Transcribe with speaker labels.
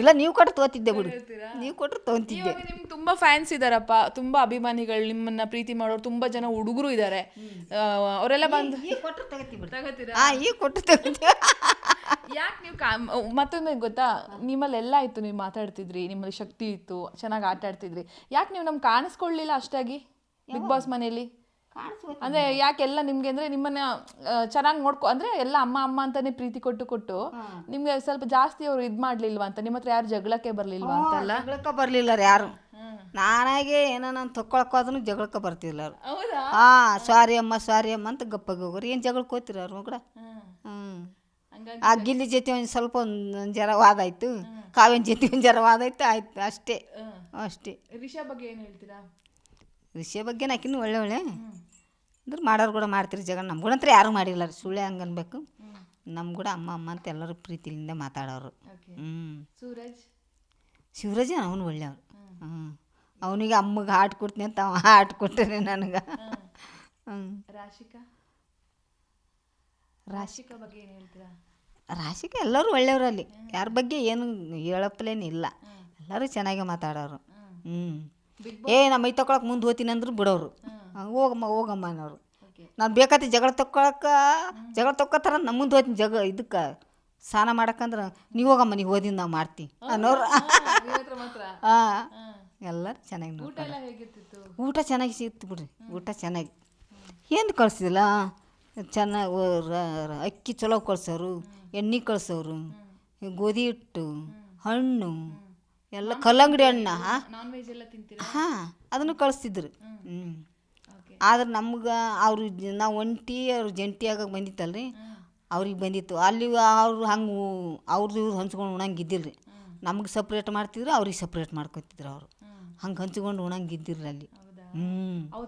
Speaker 1: ಇಲ್ಲ ನೀವು ಕೊಟ್ಟು ತೋತಿದ್ದೆ ಬಿಡು. ನೀವು ಕೊಟ್ಟರು
Speaker 2: ತೋತಿದ್ದೆ ನಿಮ್ಗೆ ತುಂಬಾ ಫ್ಯಾನ್ಸ್ ಇದಾರಪ್ಪ. ತುಂಬಾ ಅಭಿಮಾನಿಗಳು ನಿಮ್ಮನ್ನ ಪ್ರೀತಿ ಮಾಡೋರು. ತುಂಬಾ ಜನ ಹುಡುಗರು ಇದ್ದಾರೆ ಅವರೆಲ್ಲ ಬಂದು
Speaker 1: ಈ ಕೊಟ್ಟರು ತಗೋತಿ ಬಿಡು.
Speaker 2: ತಗೋತೀರಾ?
Speaker 1: ಹಾಂ ಈಗ ಕೊಟ್ಟರು ತಗೋತೀವಿ
Speaker 2: ಯಾಕೆ ನೀವು ಕಾ ಮತ್ತೊಂದು ಗೊತ್ತಾ? ನಿಮ್ಮಲ್ಲಿ ಎಲ್ಲ ಇತ್ತು ನೀವು ಮಾತಾಡ್ತಿದ್ರಿ ನಿಮ್ಮಲ್ಲಿ ಶಕ್ತಿ ಇತ್ತು ಚೆನ್ನಾಗಿ ಆಟ ಆಡ್ತಿದ್ರಿ ಯಾಕೆ ನೀವು ನಮ್ಗೆ ಕಾಣಿಸ್ಕೊಳ್ಳಿಲ್ಲ ಅಷ್ಟಾಗಿ? ಬಿಗ್ ಬಾಸ್ ಮನೆಯಲ್ಲಿ? ಅಂದ್ರೆ ಯಾಕೆಲ್ಲ ನಿಮ್ಗೆ ಅಂದ್ರೆ ನಿಮ್ಮನ್ನ ಚೆನ್ನಾಗಿ ನೋಡ್ಕೊ ಅಂದ್ರೆ ಎಲ್ಲ ಅಮ್ಮ ಅಮ್ಮ ಅಂತಾನೆ ಪ್ರೀತಿ ಕೊಟ್ಟು ಕೊಟ್ಟು ನಿಮ್ಗೆ ಸ್ವಲ್ಪ ಜಾಸ್ತಿ ಅವ್ರು ಇದ್ ಮಾಡ್ಲಿಲ್ವಾ ಅಂತ? ನಿಮ್ಮ ಹತ್ರ ಯಾರು ಜಗಳಕ್ಕೆ ಬರ್ಲಿಲ್ವಾ ಅಂತಲ್ಲ?
Speaker 1: ಜಗಳಕ್ಕೆ ಬರಲಿಲ್ಲ ರೀ ಯಾರು. ನಾನಾಗೆ ಏನೋ ನಾನು ಜಗಳಕ್ಕೆ ಬರ್ತಿಲ್ಲ ಅವ್ರು. ಹಾ ಸಾರಿ ಅಮ್ಮ ಸಾರಿ ಅಮ್ಮ ಅಂತ ಗಪ್ಪಾಗಿ ಹೋಗೋರು ಏನು ಜಗಳಕ್ಕೆ ಹೋಗ್ತೀರ ಅವ್ರು ಕೂಡ ಹ್ಞೂ ಆ ಗಿಲ್ಲಿ ಜೊತೆ ಒಂದು ಸ್ವಲ್ಪ ಒಂದು ಜರ ವಾದ ಆಯ್ತು. ಕಾವ್ಯನ ಜೊತೆ ಒಂದು ಜರ ವಾದ ಆಯ್ತು ಆಯ್ತು. ಅಷ್ಟೇ. ಅಷ್ಟೇ.
Speaker 2: ರಿಷಾ ಬಗ್ಗೆ ಏನು ಹೇಳ್ತೀರಾ?
Speaker 1: ವಿಷಯ ಬಗ್ಗೆ ನಾಕಿನ್ನು ಒಳ್ಳೆ ಒಳ್ಳೆ. ಅಂದ್ರೆ ಮಾಡೋರು ಕೂಡ ಮಾಡ್ತೀರಿ ಜಗಳ ನಮ್ಮ ಕೂಡ ಯಾರು ಮಾಡಿಲ್ಲ ರೀ. ಸುಳ್ಳೆ ಹಂಗೆ ಅನ್ಬೇಕು. ನಮ್ಮ ಕೂಡ ಅಮ್ಮ ಅಮ್ಮ ಅಂತ ಎಲ್ಲರೂ ಪ್ರೀತಿಯಿಂದ ಮಾತಾಡೋರು. ಹ್ಞೂ
Speaker 2: ಸೂರಜ್?
Speaker 1: ಶಿವರಾಜ ಅವನು ಒಳ್ಳೆಯವ್ರು. ಹ್ಞೂ ಅವನಿಗೆ ಅಮ್ಮಗೆ ಹಾಟ್ ಕೊಡ್ತೀನಿ ಅಂತ ಅವ ಹಾಟ್ ಕೊಟ್ಟರೆ ನನಗೆ. ಹ್ಞೂ
Speaker 2: ರಾಶಿಕಾ? ರಾಶಿಕಾ ಬಗ್ಗೆ ಏನು ಹೇಳ್ತೀರಾ?
Speaker 1: ಎಲ್ಲರೂ ಒಳ್ಳೆಯವ್ರು ಯಾರ ಬಗ್ಗೆ ಏನು ಹೇಳಪ್ಪಲೇನಿಲ್ಲ ಎಲ್ಲರೂ ಚೆನ್ನಾಗಿ ಮಾತಾಡೋರು. ಹ್ಞೂ ಏ ನಮ್ಮ ಮೈ ತಗೊಳಕ್ಕೆ ಮುಂದೆ ಹೋಗ್ತೀನಿ ಅಂದ್ರೆ ಬಿಡೋರು ಹೋಗಮ್ಮ ಹೋಗಮ್ಮ ಅನ್ನೋರು ನಾನು ಬೇಕಾತಿ ಜಗಳ ತಕ್ಕೊಳಕ್ಕೆ ಜಗಳ ತಕ್ಕೋತಾರ ನಮ್ಮ ಮುಂದೆ ಹೋಯ್ತೀನಿ ಜಗ ಇದಕ್ಕೆ ಸ್ನಾನ ಮಾಡಕ್ಕಂದ್ರೆ ನೀವು ಹೋಗಮ್ಮ ನೀವು ಓದಿನ ನಾವು ಮಾಡ್ತೀನಿ ಅನ್ನೋರು ಹಾಂ ಎಲ್ಲರೂ ಚೆನ್ನಾಗಿ
Speaker 2: ಊಟ
Speaker 1: ನೋಡ್ತಾರೆ ಊಟ ಚೆನ್ನಾಗಿ ಸಿಗುತ್ತೆ ಬಿಡ್ರಿ ಊಟ ಚೆನ್ನಾಗಿ ಏನು ಕಳ್ಸಿದಿಲ್ಲ ಚೆನ್ನಾಗಿ ಅಕ್ಕಿ ಚಲೋ ಕಳ್ಸೋರು ಎಣ್ಣೆ ಕಳ್ಸೋರು ಗೋಧಿ ಹಿಟ್ಟು ಹಣ್ಣು ಎಲ್ಲ ಕಲ್ಲಂಗಡಿ ಹಣ್ಣ ಹಾಂ ಹಾಂ ಅದನ್ನು ಕಳಿಸ್ತಿದ್ರು ಹ್ಞೂ ಆದ್ರೆ ನಮ್ಗೆ ಅವರು ನಾವು ಒಂಟಿ ಅವ್ರು ಜಂಟಿ ಆಗಕ್ಕೆ ರೀ ಅವ್ರಿಗೆ ಬಂದಿತ್ತು. ಅಲ್ಲಿ ಅವ್ರು ಹಂಗೆ ಅವ್ರದ್ದು ಇವ್ರು ಹಂಚ್ಕೊಂಡು ಉಣಂಗೆ ಇದ್ದಿಲ್ಲ ರೀ ನಮ್ಗೆ ಸಪ್ರೇಟ್ ಮಾಡ್ತಿದ್ರು ಅವ್ರಿಗೆ ಸಪ್ರೇಟ್ ಮಾಡ್ಕೊತಿದ್ರು ಅವರು. ಹಂಗೆ ಹಂಚ್ಕೊಂಡು ಉಣಂಗೆ ರೀ ಅಲ್ಲಿ. ಹ್ಞೂ